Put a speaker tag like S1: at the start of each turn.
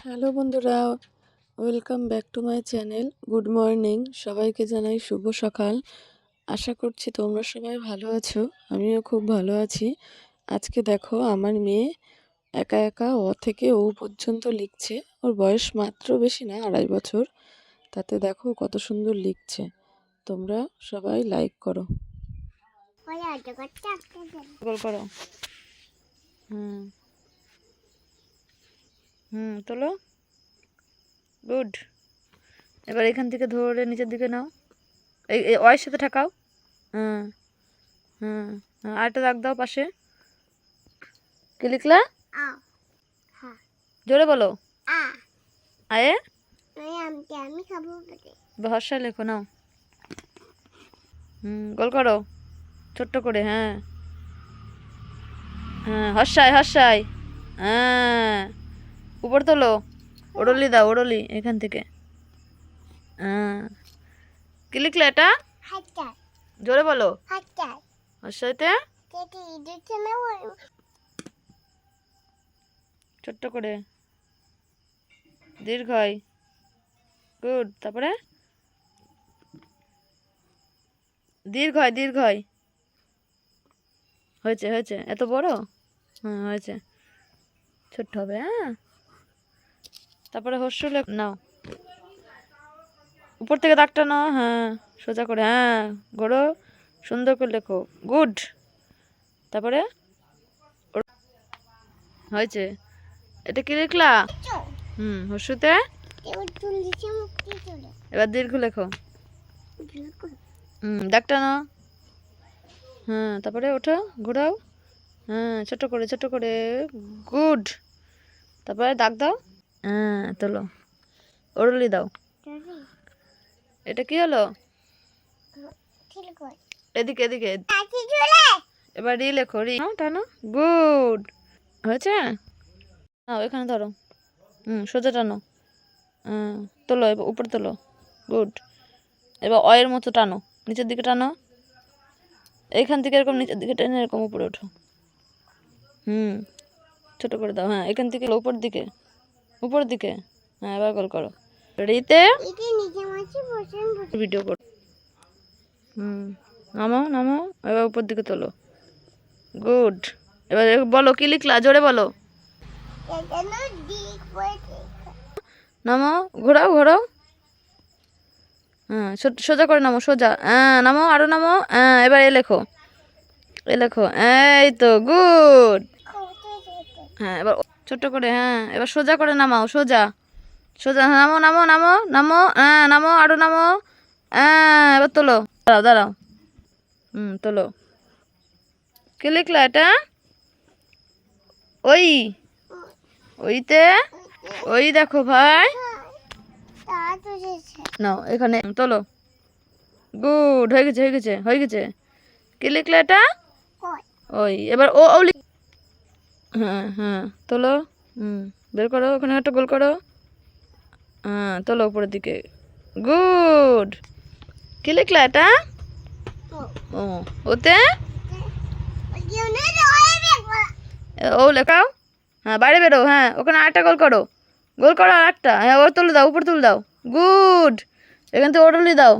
S1: Hello বন্ধুরা welcome back to my channel. Good morning সবাইকে জানাই শুভ সকাল। আশা করছি তোমরা সবাই ভালো আছো আমিও খুব ভালো আছি। আজকে দেখো আমার মেয়ে একা একা অ থেকে ও পর্যন্ত লিখছে। ওর বয়স মাত্র বেশি না আড়াই বছর। তাতে দেখো কত সুন্দর লিখছে। তোমরা সবাই লাইক করো। করো। হুম। হুম তোলো। গুড। এবার এখান থেকে ধরে নিচের দিকে নাও। এই অয়ের সাথে ঠাকাও। হুম হুম হ্যাঁ, আরেকটা দাগ দাও পাশে। কি লিখলা? জোরে বলো। আয়ে? ভরসায় লেখো নাও। হুম গোল করো। ছোট্ট করে হ্যাঁ। হ্যাঁ হর্ষায় হর্ষায় হ্যাঁ। উপর তোলো। ওড়লি দাও ওড়লি এখান থেকে। কি লিখলে এটা? জোরে বলো। হর্ষাইতে ছোট্ট করে। দীর্ঘয় গুড। তারপরে? দীর্ঘয় দীর্ঘয় হয়েছে হয়েছে। এত বড়? হ্যাঁ হয়েছে। ছোট্ট হবে হ্যাঁ? তারপরে লেখ নাও। উপর থেকে দাগটা নাও হ্যাঁ সোজা করে হ্যাঁ গড়ো, সুন্দর করে লেখো, গুড। তারপরে হয়েছে। এটা কি লিখলা? হুম
S2: চলে
S1: এবার দীর্ঘ লেখো। হুম, দাগটা নাও। হ্যাঁ তারপরে ওঠো, ঘোরাও। হ্যাঁ ছোট করে ছোট করে, গুড। তারপরে দাগ দাও। হ্যাঁ তোলো। ওরলি দাও। এটা কি হলো? এদিকে এদিকে। এবার রি লেখো রি টানো। গুড। হয়েছে? নাও এখানে ধরো। হুম সোজা টানো। হ্যাঁ তোলো এবার উপরে তোলো। গুড। এবার অয়ের মতো টানো। নিচের দিকে টানো। এইখান থেকে এরকম নিচের দিকে টেনে এরকম উপরে ওঠো। হুম। ছোট করে দাও হ্যাঁ এখান থেকে উপর দিকে। উপর দিকে? হ্যাঁ এবার গোল করো।
S2: বসে
S1: ভিডিও করো। হুম নামো নামো এবার উপর দিকে তোলো। গুড এবার বলো কি লিখলা? জোরে বলো। নামো ঘোরাও ঘোরাও। হ্যাঁ সোজা করে নামো সোজা। হ্যাঁ নামো আরও নামো হ্যাঁ এবার এ লেখো। এ লেখো। এই তো গুড হ্যাঁ এবার ছোট্ট করে হ্যাঁ। এবার সোজা করে নামাও সোজা। সোজা হ্যাঁ, নামো নামো নামো নামো হ্যাঁ নামো আরও নামো। হ্যাঁ এবার তোলো। দাঁড়াও দাঁড়াও। হুম তোলো। কে লিখলা এটা? ওই। ওইতে? ওই দেখো ভাই। নাও এখানে তোলো। গুড হয়ে গেছে হয়ে গেছে হয়ে গেছে। কি লিখলে এটা? ওই। এবার ও ও লিখ হ্যাঁ হ্যাঁ। তোলো। হুম। বের করো ওখানে একটা গোল করো। হ্যাঁ তোলো উপরের দিকে। গুড। কি লিখলা এটা? ও ওতে? ও লেখাও? হ্যাঁ বাইরে বেরো হ্যাঁ ওখানে আরেকটা গোল করো। গোল করো আর একটা হ্যাঁ ওর তুলে দাও উপর তুলে দাও। গুড। এখান থেকে ওটলি দাও।